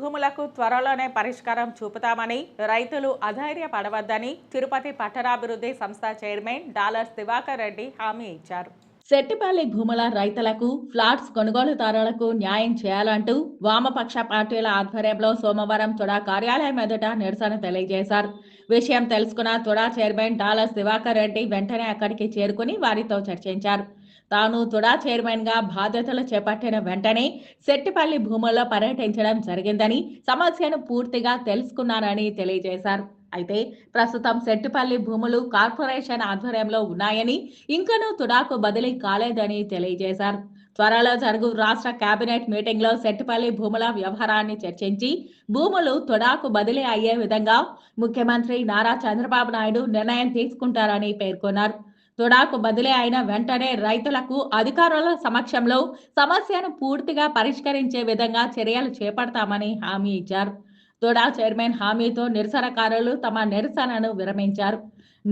భూములకు త్వరలోనే పరిష్కారం చూపుతామని రైతులు అధైర్యపడవద్దని తిరుపతి పట్టణాభివృద్ధి సంస్థ చైర్మన్ డాలర్ దివాకర్ రెడ్డి హామీ ఇచ్చారు. సెట్టిపల్లి భూముల రైతులకు ఫ్లాట్స్ కొనుగోలుదారులకు న్యాయం చేయాలంటూ వామపక్ష పార్టీల ఆధ్వర్యంలో సోమవారం తుడా కార్యాలయం ఎదుట నిరసన తెలియజేశారు. విషయం తెలుసుకున్న తుడా చైర్మన్ డాలర్ దివాకర్ రెడ్డి వెంటనే అక్కడికి చేరుకుని వారితో చర్చించారు. తాను తుడా చైర్మన్గా బాధ్యతలు చేపట్టిన వెంటనే సెట్టిపల్లి భూముల్లో పర్యటించడం జరిగిందని సమస్యను పూర్తిగా తెలుసుకున్నానని తెలియజేశారు. అయితే ప్రస్తుతం సెట్టుపల్లి భూములు కార్పొరేషన్ ఆధ్వర్యంలో ఉన్నాయని ఇంకనూ తుడాకు బదిలీ కాలేదని తెలియజేశారు. త్వరలో జరుగు రాష్ట్ర కేబినెట్ మీటింగ్లో సెట్టిపల్లి భూముల వ్యవహారాన్ని చర్చించి భూములు తుడాకు బదిలీ అయ్యే విధంగా ముఖ్యమంత్రి నారా చంద్రబాబు నాయుడు నిర్ణయం తీసుకుంటారని పేర్కొన్నారు. తుడాకు బదిలీ అయిన వెంటనే రైతులకు అధికారుల సమక్షంలో సమస్యను పూర్తిగా పరిష్కరించే విధంగా చర్యలు చేపడతామని హామీ ఇచ్చారు. తుడా చైర్మన్ హామీతో నిరసనకారులు తమ నిరసనను విరమించారు.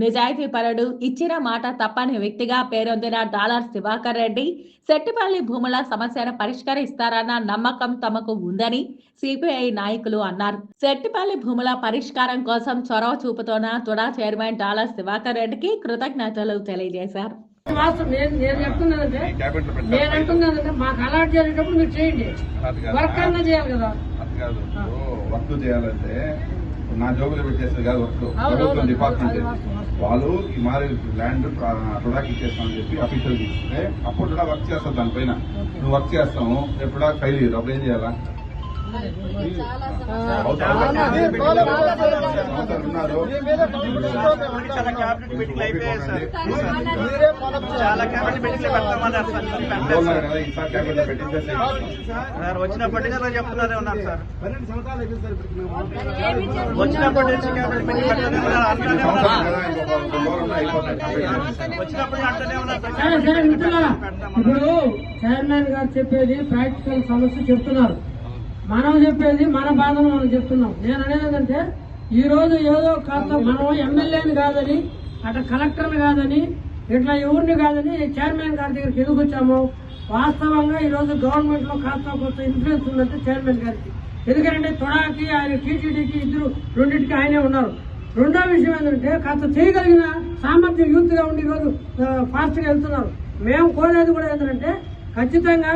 నిజాయితీ పరుడు ఇచ్చిన మాట తప్పని వ్యక్తిగా పేరొందిన డాలర్ దివాకర్ రెడ్డి సెట్టిపల్లి భూముల సమస్యను పరిష్కరిస్తారన్న నమ్మకం తమకు ఉందని సిపిఐ నాయకులు అన్నారు. సెట్టిపల్లి భూముల పరిష్కారం కోసం చొరవ చూపుతోన్న తుడా చైర్మన్ డాలర్ దివాకర్ రెడ్డికి కృతజ్ఞతలు తెలియజేశారు. వాస్తవం నేను నేను చెప్తున్నానంటే క్యాబినెట్లో నేను అంటున్నానంటే మాకు అలాట్ చేసేటప్పుడు మీరు చేయండి. అది కాదు. వర్క్ అన్నా చేయాలి కదా. అది కాదు. ఇప్పుడు వర్క్ చేయాలంటే నా జోబులు పెట్టేస్తుంది కాదు వర్క్. డిపార్ట్మెంట్. వాళ్ళు ఈ మారి ల్యాండ్ టుడాకి ఇచ్చేస్తామని చెప్పి అఫీషియల్ తీసుకుంటే అప్పుడు కూడా వర్క్ చేస్తావు దానిపైన. నువ్వు వర్క్ చేస్తాము ఎప్పుడు టుడాక్ ఫైల్ చేయరు అప్పుడు ఏం చేయాలా? చాలా క్యాబినెట్ మీటింగ్లు అయిపోయాయి సార్. చాలా క్యాబినెట్ మీటింగ్లు పెడతామన్నారు సార్ వచ్చినప్పటి నుంచి చెప్తున్నారే ఉన్నారు సార్ వచ్చినప్పటి నుంచి క్యాబినెట్ మీటింగ్ అంటూనే ఉన్నారు. అంటూనే ఉన్నారు ఇప్పుడు చైర్మన్ గారు చెప్పేది ప్రాక్టికల్ సమస్య చెప్తున్నారు మనం చెప్పేది మన బాధను మనం చెప్తున్నాం. నేను అనేదంటే ఏంటంటే ఈ రోజు ఏదో కాస్త మనం ఎమ్మెల్యేని కాదని అటు కలెక్టర్ని కాదని ఇట్లా ఎవరిని కాదని చైర్మన్ గారి దగ్గరికి ఎందుకు వచ్చాము? వాస్తవంగా ఈరోజు గవర్నమెంట్లో కాస్త కొంత ఇన్ఫ్లుయెన్స్ ఉందంటే చైర్మన్ గారికి. ఎందుకంటే తొడాకి ఆయన టీటీడీకి ఇద్దరు రెండింటికి ఆయనే ఉన్నారు. రెండో విషయం ఏంటంటే కాస్త చేయగలిగిన సామర్థ్యం యూత్గా ఉండి ఈరోజు ఫాస్ట్గా వెళ్తున్నారు. మేము కోరేది కూడా ఏంటంటే ఖచ్చితంగా